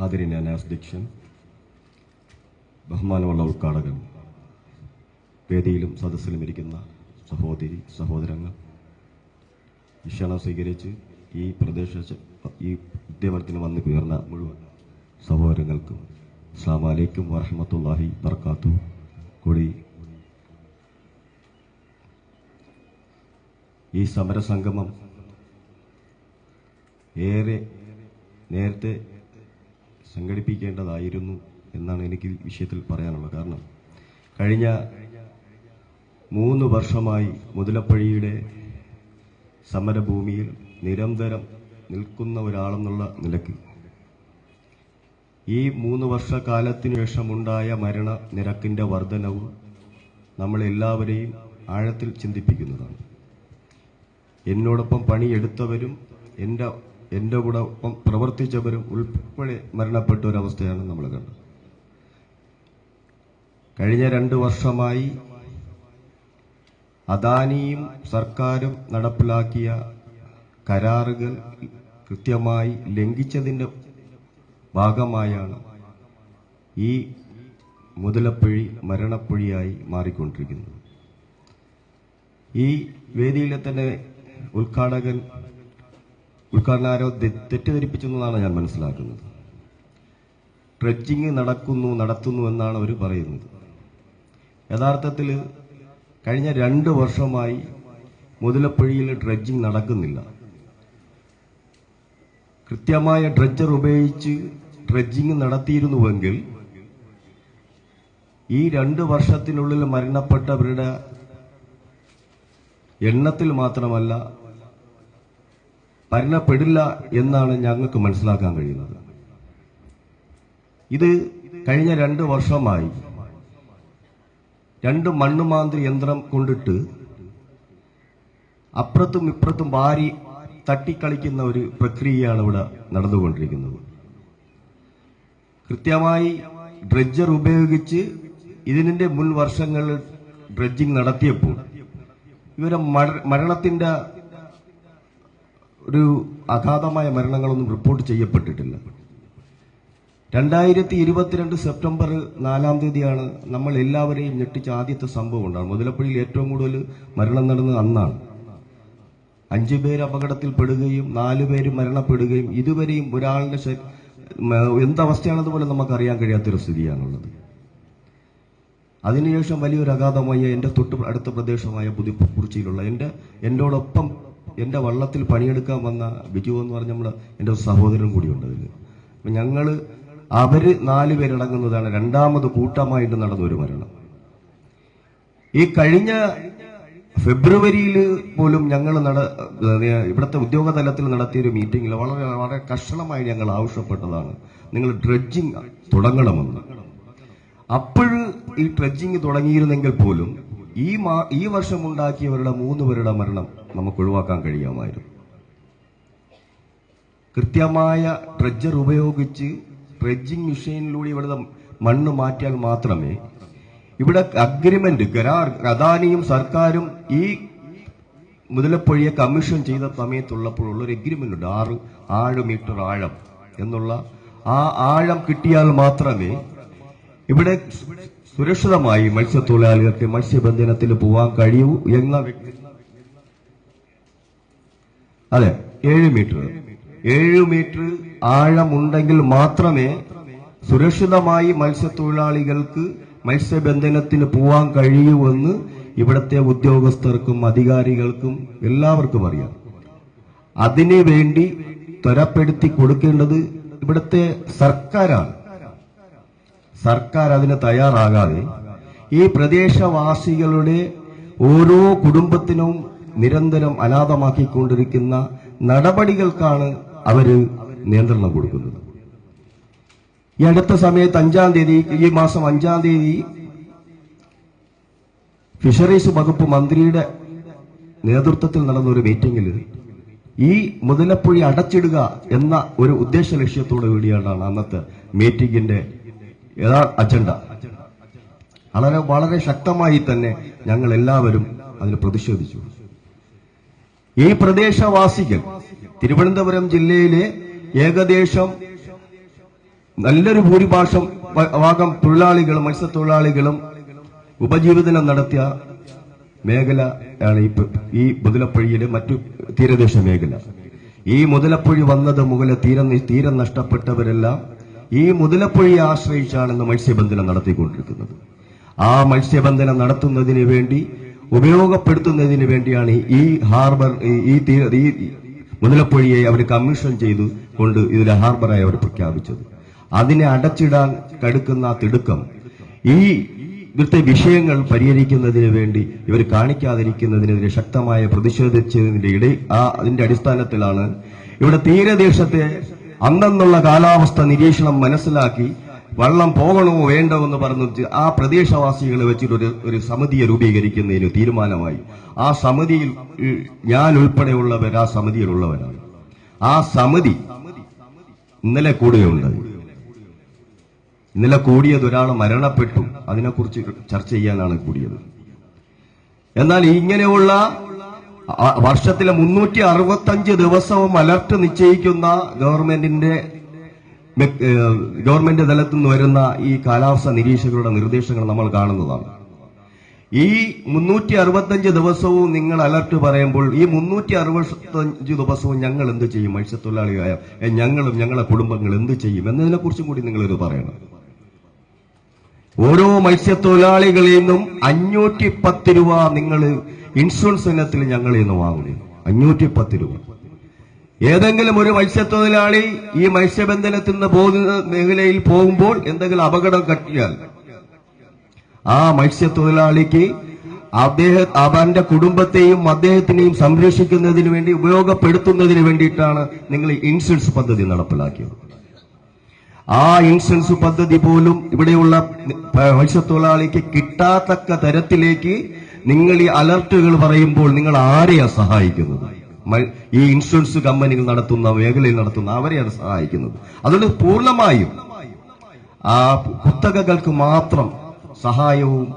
ആദരണീയ അധ്യക്ഷൻ ബഹുമാനമുള്ള ഉദ്ഘാടകൻ വേദിയിലും സദസ്സിലും ഇരിക്കുന്ന സഹോദരി സഹോദരങ്ങൾ. വിഷണം സ്വീകരിച്ച് ഈ പ്രദേശ ഈ ഉദ്യമത്തിന് വന്ന് കയറുന്ന മുഴുവൻ സഹോദരങ്ങൾക്കും അസ്സാം വലൈക്കും വറഹമത്തല്ലാഹി വർക്കാത്തു കൂടി ഈ സമരസംഗമം ഏറെ നേരത്തെ സംഘടിപ്പിക്കേണ്ടതായിരുന്നു എന്നാണ് എനിക്ക് ഈ വിഷയത്തിൽ പറയാനുള്ളത്. കാരണം കഴിഞ്ഞ മൂന്ന് വർഷമായി മുതലപ്പഴിയുടെ സമരഭൂമിയിൽ നിരന്തരം നിൽക്കുന്ന ഒരാളെന്നുള്ള നിലയ്ക്ക് ഈ മൂന്ന് വർഷക്കാലത്തിനു ശേഷമുണ്ടായ മരണ നിരക്കിന്റെ വർധനവ് നമ്മളെല്ലാവരെയും ആഴത്തിൽ ചിന്തിപ്പിക്കുന്നതാണ്. എന്നോടൊപ്പം പണിയെടുത്തവരും എന്റെ എന്റെ കൂടെ ഒപ്പം പ്രവർത്തിച്ചവരും ഉൾപ്പെടെ മരണപ്പെട്ട ഒരവസ്ഥയാണ് നമ്മൾ കണ്ടത്. കഴിഞ്ഞ രണ്ട് വർഷമായി അദാനിയും സർക്കാരും നടപ്പിലാക്കിയ കരാറുകൾ കൃത്യമായി ലംഘിച്ചതിന്റെ ഭാഗമായാണ് ഈ മുതലപ്പൊഴി മരണപ്പൊഴിയായി മാറിക്കൊണ്ടിരിക്കുന്നത്. ഈ വേദിയിലെ തന്നെ ഉദ്ഘാടകൻ ഉദ്ഘാടനാരോ തെറ്റിദ്ധരിപ്പിച്ചെന്നാണ് ഞാൻ മനസ്സിലാക്കുന്നത്. ഡ്രഡ്ജിങ് നടക്കുന്നു നടത്തുന്നു എന്നാണ് അവർ പറയുന്നത്. യഥാർത്ഥത്തിൽ കഴിഞ്ഞ രണ്ട് വർഷമായി മുതലപ്പുഴയിൽ ഡ്രഡ്ജിങ് നടക്കുന്നില്ല. കൃത്യമായ ഡ്രഡ്ജർ ഉപയോഗിച്ച് ഡ്രഡ്ജിങ് നടത്തിയിരുന്നുവെങ്കിൽ ഈ രണ്ട് വർഷത്തിനുള്ളിൽ മരണപ്പെട്ടവരുടെ എണ്ണത്തിൽ മാത്രമല്ല മരണപ്പെടില്ല എന്നാണ് ഞങ്ങൾക്ക് മനസ്സിലാക്കാൻ കഴിയുന്നത്. ഇത് കഴിഞ്ഞ രണ്ട് വർഷമായി രണ്ട് മണ്ണുമാന്തി യന്ത്രം കൊണ്ടിട്ട് അപ്പുറത്തും ഇപ്പുറത്തും വാരി തട്ടിക്കളിക്കുന്ന ഒരു പ്രക്രിയയാണ് ഇവിടെ നടന്നുകൊണ്ടിരിക്കുന്നത്. കൃത്യമായി ഡ്രഡ്ജർ ഉപയോഗിച്ച് ഇതിന്റെ മുൻ വർഷങ്ങളിൽ ഡ്രഡ്ജിങ് നടത്തിയപ്പോൾ ഇവരെ മര- മരണത്തിന്റെ ഒരു അഗാധമായ മരണങ്ങളൊന്നും റിപ്പോർട്ട് ചെയ്യപ്പെട്ടിട്ടില്ല. രണ്ടായിരത്തി ഇരുപത്തിരണ്ട് സെപ്റ്റംബർ നാലാം തീയതിയാണ് നമ്മൾ എല്ലാവരെയും ഞെട്ടിച്ച ആദ്യത്തെ സംഭവം ഉണ്ടാകും മുതലപ്പുഴയിൽ ഏറ്റവും കൂടുതൽ മരണം നടന്നത് അന്നാണ്. അഞ്ചു പേര് അപകടത്തിൽ പെടുകയും നാലു പേര് മരണപ്പെടുകയും ഇതുവരെയും ഒരാളുടെ എന്തവസ്ഥയാണെന്ന് പോലും നമുക്ക് അറിയാൻ കഴിയാത്തൊരു സ്ഥിതിയാണുള്ളത്. അതിനുശേഷം വലിയൊരു അഗാധമായ എന്റെ തൊട്ട് അടുത്ത പ്രദേശമായ പുതുക്കുറിച്ചിയിലുള്ള എന്റെ എന്നോടൊപ്പം എന്റെ വള്ളത്തിൽ പണിയെടുക്കാൻ വന്ന ബിജു എന്ന് പറഞ്ഞ നമ്മൾ എന്റെ ഒരു സഹോദരൻ കൂടിയുണ്ട് അതിൽ അപ്പം ഞങ്ങൾ അവർ നാല് പേരടങ്ങുന്നതാണ് രണ്ടാമത് കൂട്ടമായിട്ട് നടന്ന ഒരു മരണം. ഈ കഴിഞ്ഞ ഫെബ്രുവരിയിൽ പോലും ഞങ്ങൾ നട ഇവിടുത്തെ ഉദ്യോഗ തലത്തിൽ നടത്തിയ ഒരു മീറ്റിംഗിൽ വളരെ വളരെ കഷണമായി ഞങ്ങൾ ആവശ്യപ്പെട്ടതാണ്. നിങ്ങൾ ഡ്രഡ്ജിങ് തുടങ്ങണമെന്ന്. അപ്പോഴ് ഈ ഡ്രഡ്ജിങ് തുടങ്ങിയിരുന്നെങ്കിൽ പോലും ഈ മാ ഈ വർഷം ഉണ്ടാക്കിയവരുടെ മൂന്ന് പേരുടെ മരണം നമുക്ക് ഒഴിവാക്കാൻ കഴിയാമായിരുന്നു. കൃത്യമായ ഡ്രഡ്ജർ ഉപയോഗിച്ച് ഡ്രഡ്ജിങ് മെഷീനിലൂടെ ഇവിടുത്തെ മണ്ണ് മാറ്റിയാൽ മാത്രമേ ഇവിടെ അഗ്രിമെന്റ് കരാർ അദാനിയും സർക്കാരും ഈ മുതലപ്പൊഴിയെ കമ്മീഷൻ ചെയ്ത സമയത്തുള്ളപ്പോഴുള്ള ഒരു എഗ്രിമെന്റ് ഉണ്ട്. ആറ് ആറ് മീറ്റർ ആഴം എന്നുള്ള ആ ആഴം കിട്ടിയാൽ മാത്രമേ ഇവിടെ സുരക്ഷിതമായി മത്സ്യത്തൊഴിലാളികൾക്ക് മത്സ്യബന്ധനത്തിന് പോവാൻ കഴിയൂ എന്ന അതെ ഏഴ് മീറ്റർ. ഏഴ് മീറ്റർ ആഴമുണ്ടെങ്കിൽ മാത്രമേ സുരക്ഷിതമായി മത്സ്യത്തൊഴിലാളികൾക്ക് മത്സ്യബന്ധനത്തിന് പോവാൻ കഴിയൂവെന്ന് ഇവിടത്തെ ഉദ്യോഗസ്ഥർക്കും അധികാരികൾക്കും എല്ലാവർക്കും അറിയാം. അതിനു വേണ്ടി ത്വരപ്പെടുത്തി കൊടുക്കേണ്ടത് ഇവിടുത്തെ സർക്കാരാണ്. സർക്കാർ അതിന് തയ്യാറാകാതെ ഈ പ്രദേശവാസികളുടെ ഓരോ കുടുംബത്തിനും നിരന്തരം അനാഥമാക്കിക്കൊണ്ടിരിക്കുന്ന നടപടികൾക്കാണ് അവർ നിയന്ത്രണം കൊടുക്കുന്നത്. ഈ അടുത്ത സമയത്ത് അഞ്ചാം തീയതി ഈ മാസം അഞ്ചാം തീയതി ഫിഷറീസ് വകുപ്പ് മന്ത്രിയുടെ നേതൃത്വത്തിൽ നടന്ന ഒരു മീറ്റിംഗിൽ ഈ മുതലപ്പുഴി അടച്ചിടുക എന്ന ഒരു ഉദ്ദേശ ലക്ഷ്യത്തോടു കൂടിയാണ് അന്നത്തെ മീറ്റിംഗിന്റെ യഥാ അജണ്ട. വളരെ വളരെ ശക്തമായി തന്നെ ഞങ്ങൾ എല്ലാവരും അതിൽ പ്രതിഷേധിച്ചു. ഈ പ്രദേശവാസികൾ തിരുവനന്തപുരം ജില്ലയിലെ ഏകദേശം നല്ലൊരു ഭൂരിഭാഷം ഭാഗം തൊഴിലാളികളും മത്സ്യത്തൊഴിലാളികളും ഉപജീവനം നടത്തിയ മേഖല ആണ് ഈ പ- ഈ മുതലപ്പുഴയിലെ മറ്റു തീരദേശ മേഖല. ഈ മുതലപ്പുഴി വന്നത് മുകളിൽ തീരം തീരം നഷ്ടപ്പെട്ടവരെല്ലാം ഈ മുതലപ്പുഴയെ ആശ്രയിച്ചാണ് ഇന്ന് മത്സ്യബന്ധനം നടത്തിക്കൊണ്ടിരിക്കുന്നത്. ആ മത്സ്യബന്ധനം നടത്തുന്നതിന് വേണ്ടി ഉപയോഗപ്പെടുത്തുന്നതിന് വേണ്ടിയാണ് ഈ ഹാർബർ ഈ- തീര ഈ മുതലപ്പുഴയെ അവർ കമ്മീഷൻ ചെയ്തു കൊണ്ട് ഇതിലെ ഹാർബറായി അവർ പ്രഖ്യാപിച്ചത്. അതിനെ അടച്ചിടാൻ കടുക്കുന്ന തിടുക്കം ഈ ഇവിടുത്തെ വിഷയങ്ങൾ പരിഹരിക്കുന്നതിന് വേണ്ടി ഇവർ കാണിക്കാതിരിക്കുന്നതിനെതിരെ ശക്തമായ പ്രതിഷേധിച്ചതിന്റെ ഇടയിൽ ആ അതിന്റെ അടിസ്ഥാനത്തിലാണ് ഇവിടെ തീരദേശത്തെ അന്നെന്നുള്ള കാലാവസ്ഥ നിരീക്ഷണം മനസ്സിലാക്കി വള്ളം പോകണമോ വേണ്ടോ എന്ന് പറഞ്ഞു ആ പ്രദേശവാസികളെ വെച്ചിട്ടൊരു ഒരു സമിതിയെ രൂപീകരിക്കുന്നതിന് തീരുമാനമായി. ആ സമിതിയിൽ ഞാൻ ഉൾപ്പെടെയുള്ളവർ ആ സമിതിയിലുള്ളവരാണ്. ആ സമിതി ഇന്നലെ കൂടുകയുണ്ട് ഇന്നലെ കൂടിയത് ഒരാൾ മരണപ്പെട്ടു. അതിനെക്കുറിച്ച് ചർച്ച ചെയ്യാനാണ് കൂടിയത്. എന്നാൽ ഇങ്ങനെയുള്ള വർഷത്തിലെ മുന്നൂറ്റി അറുപത്തഞ്ച് ദിവസവും അലർട്ട് നിശ്ചയിക്കുന്ന ഗവൺമെന്റിന്റെ ഗവൺമെന്റ് തലത്തിൽ നിന്ന് വരുന്ന ഈ കാലാവസ്ഥ നിരീക്ഷകരുടെ നിർദ്ദേശങ്ങൾ നമ്മൾ കാണുന്നതാണ്. ഈ മുന്നൂറ്റി അറുപത്തഞ്ച് ദിവസവും നിങ്ങൾ അലർട്ട് പറയുമ്പോൾ ഈ മുന്നൂറ്റി അറുപത്തഞ്ച് ദിവസവും ഞങ്ങൾ എന്ത് ചെയ്യും? മത്സ്യത്തൊഴിലാളിയായ ഞങ്ങളും ഞങ്ങളെ കുടുംബങ്ങൾ എന്ത് ചെയ്യും? എന്നതിനെ കുറിച്ചും കൂടി നിങ്ങൾ ഇത് പറയണം. ഓരോ മത്സ്യത്തൊഴിലാളികളിൽ നിന്നും അഞ്ഞൂറ്റി പത്ത് രൂപ നിങ്ങൾ ഇൻഷുറൻസ് ഇനത്തിൽ ഞങ്ങൾ ഇന്ന് വാങ്ങുന്നു. അഞ്ഞൂറ്റി പത്ത് രൂപ. ഏതെങ്കിലും ഒരു മത്സ്യത്തൊഴിലാളി ഈ മത്സ്യബന്ധനത്തിൽ നിന്ന് പോകുന്ന മേഖലയിൽ പോകുമ്പോൾ എന്തെങ്കിലും അപകടം കട്ടിയാൽ ആ മത്സ്യത്തൊഴിലാളിക്ക് അദ്ദേഹം അവന്റെ കുടുംബത്തെയും അദ്ദേഹത്തിനെയും സംരക്ഷിക്കുന്നതിന് വേണ്ടി ഉപയോഗപ്പെടുത്തുന്നതിന് വേണ്ടിയിട്ടാണ് നിങ്ങൾ ഇൻഷുറൻസ് പദ്ധതി നടപ്പിലാക്കിയത്. ആ ഇൻഷുറൻസ് പദ്ധതി പോലും ഇവിടെയുള്ള മത്സ്യത്തൊഴിലാളിക്ക് കിട്ടാത്തക്ക തരത്തിലേക്ക് നിങ്ങൾ ഈ അലർട്ടുകൾ പറയുമ്പോൾ നിങ്ങൾ ആരെയാ സഹായിക്കുന്നത്? ഈ ഇൻഷുറൻസ് കമ്പനികൾ നടത്തുന്ന മേഖലയിൽ നടത്തുന്ന അവരെയാണ് സഹായിക്കുന്നത്. അതുകൊണ്ട് പൂർണമായും ആ കുത്തകകൾക്ക് മാത്രം സഹായവും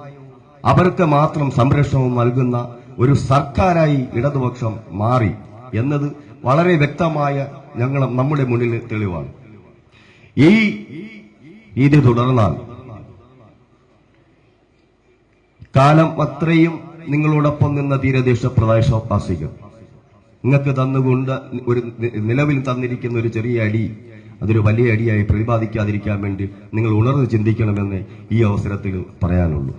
അവർക്ക് മാത്രം സംരക്ഷണവും നൽകുന്ന ഒരു സർക്കാരായി ഇടതുപക്ഷം മാറി എന്നത് വളരെ വ്യക്തമായ ഞങ്ങൾ നമ്മുടെ മുന്നിൽ തെളിവാണ്. ഈ ഇത് തുടർന്നാൽ കാലം അത്രയും നിങ്ങളോടൊപ്പം നിന്ന തീരദേശ പ്രദേശവാസികൾ നിങ്ങൾക്ക് തന്നുകൊണ്ട് ഒരു നിലവിൽ തന്നിരിക്കുന്ന ഒരു ചെറിയ അടി അതൊരു വലിയ അടിയായി പ്രതിപാദിക്കാതിരിക്കാൻ വേണ്ടി നിങ്ങൾ ഉണർന്ന് ചിന്തിക്കണമെന്ന് ഈ അവസരത്തിൽ പറയാനുള്ളൂ.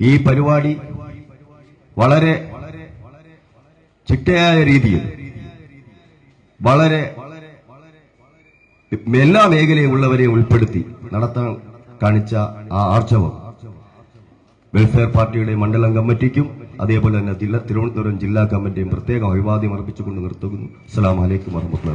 ഈ പരിപാടി വളരെ ചിട്ടയായ രീതിയിൽ വളരെ എല്ലാ മേഖലയിലുള്ളവരെയും ഉൾപ്പെടുത്തി നടത്താൻ കാണിച്ച ആ ആർജവം വെൽഫെയർ പാർട്ടിയുടെ മണ്ഡലം കമ്മിറ്റിക്കും അതേപോലെ തന്നെ ജില്ലാ തിരുവനന്തപുരം ജില്ലാ കമ്മിറ്റിയും പ്രത്യേകം അഭിവാദ്യം അർപ്പിച്ചുകൊണ്ട് നിർത്തുന്നു. അസ്സാം വലൈക്കും വർഹമുല്ല